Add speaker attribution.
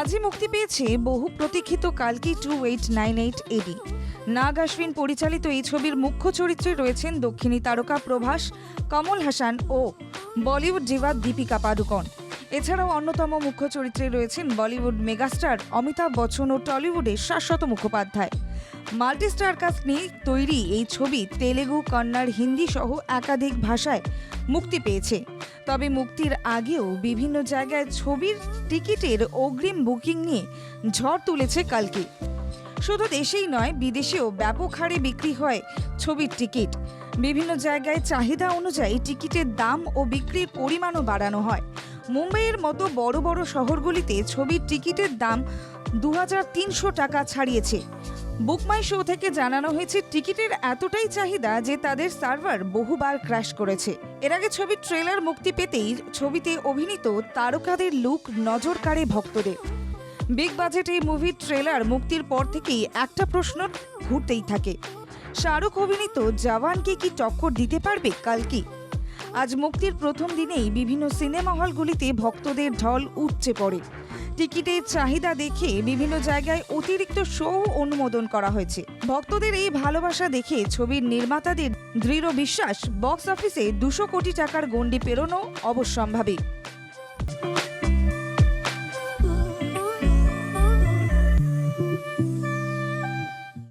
Speaker 1: আজই মুক্তি পেয়েছে বহু প্রতীক্ষিত কালকি two eight nine eight AD Nag Ashwin পরিচালিত এই ছবির মুখ্য চরিত্রে রয়েছেন দক্ষিণী তারকা প্রভাস, কমল হাসান ও বলিউড ডিভা দীপিকা পাডুকন এছাড়াও অন্যতম মুখ্য চরিত্রে রয়েছেন বলিউড মেগাস্টার অমিতাভ বচ্চন ও টলিউডের শাশ্বত মুখোপাধ্যায়। মাল্টিস্টার কাস্ট নিয়ে তৈরি এই ছবি তেলেগু, কন্নড়, হিন্দি সহ একাধিক ভাষায় মুক্তি পেয়েছে। তবে মুক্তির আগেও বিভিন্ন জায়গায় ছবির টিকিটের অগ্রিম বুকিং নিয়ে ঝড় তুলেছে কালকে। শুধু দেশেই নয়, বিদেশেও ব্যাপক হারে বিক্রি হয় ছবির টিকিট। বিভিন্ন জায়গায় চাহিদা অনুযায়ী টিকিটের দাম ও বিক্রির পরিমাণও বাড়ানো হয়। মুম্বাইয়ের মতো বড় বড় শহরগুলিতে ছবির টিকিটের দাম দু হাজার তিনশো টাকা ছাড়িয়েছে। বুকমাই শো থেকে জানানো হয়েছে টিকিটের এতটাই চাহিদা যে তাদের সার্ভার বহুবার ক্র্যাশ করেছে। এর আগে ছবির ট্রেলার মুক্তি পেতেই ছবিতে অভিনীত তারকাদের লুক নজর কাড়ে ভক্তদের। বিগ বাজেট এই মুভির ট্রেলার মুক্তির পর থেকেই একটা প্রশ্ন ঘুরতেই থাকে। শাহরুখ অভিনীত জওয়ানকে কি টক্কর দিতে পারবে কালকি আজ মুক্তির প্রথম দিনেই বিভিন্ন সিনেমা হলগুলিতে ভক্তদের ঢল উঠছে পড়ে। টিকিটের চাহিদা দেখে বিভিন্ন জায়গায় অতিরিক্ত শো অনুমোদন করা হয়েছে। ভক্তদের এই ভালোবাসা দেখে ছবির নির্মাতাদের দৃঢ় বিশ্বাস, বক্স অফিসে দুশো কোটি টাকার গণ্ডি পেরোনো অবশ্যম্ভাবী।